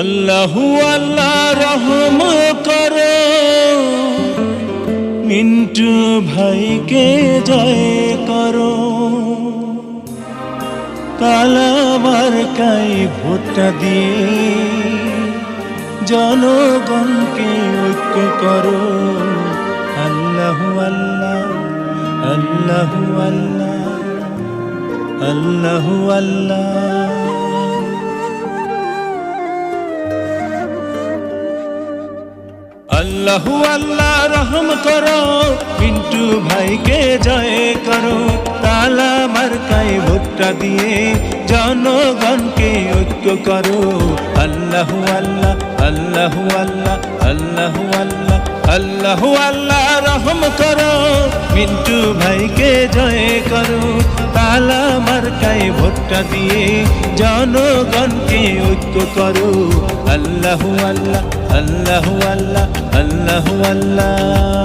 আল্লাহু আল্লাহ রহম করো। মিন্টু ভাইকে জয় করো। কালাবার কাই ভোটটা দিয়ে জনগণকে ঐক্য করো। আল্লাহু আল্লাহ আল্লাহু আল্লাহ আল্লাহু আল্লাহ। আল্লাহু আল্লাহ রহম করো পিন্টু ভাইকে জয় করো। তালা মার্কাই ভোটটা দিয়ে জনগণকে ঐক্য করো। আল্লাহু আল্লাহ আল্লাহু আল্লাহ আল্লাহু আল্লাহ আল্লাহু আল্লাহ রহম করো পিন্টু ভাইকে জয় করো। তালা মার্কাই ভোটটা দিয়ে জনগণকে ঐক্য করো। আল্লাহু আল্লাহ আল্লাহু আল্লাহ আল্লাহু আল্লাহ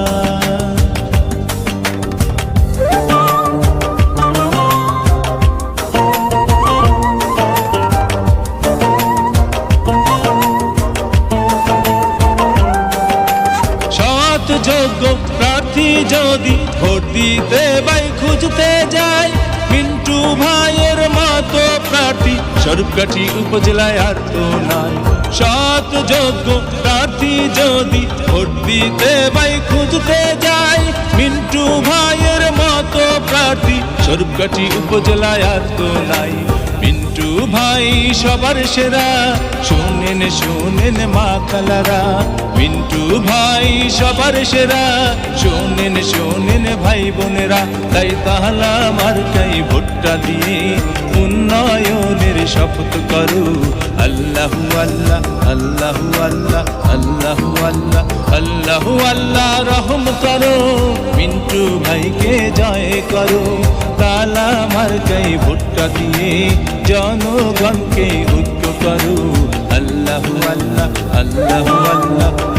যোগ্য প্রার্থী যদি ভোট দিতে ভাই প্রার্থী উপজেলায় আর তো নাই। সৎ যোগ্য প্রার্থী যদি ভোট দিতে ভাই খুঁজতে যায় মিন্টু ভাইয়ের মতো প্রার্থী সরকাঠি উপজেলায় আর তো নাই। মিন্টু ভাই সবার সেরা, শোনেন শোনেন মা কালারা মিন্টু ভাই সবার সেরা, শোনেন শোনেন ভাই বোনেরা। তাই তাহলা আমার কাই ভোটটা দিয়ে উন্নয়নের শপথ করো আল্লাহু আল্লাহ আল্লাহু আল্লাহ আল্লাহু আল্লাহ আল্লাহু আল্লাহ রহম করো মিন্টু ভাইকে জয় করো তালা মার্কাই ভুট্টা দিয়ে জনগণকে ঐক্য করো আল্লাহু আল্লাহ আল্লাহু আল্লাহ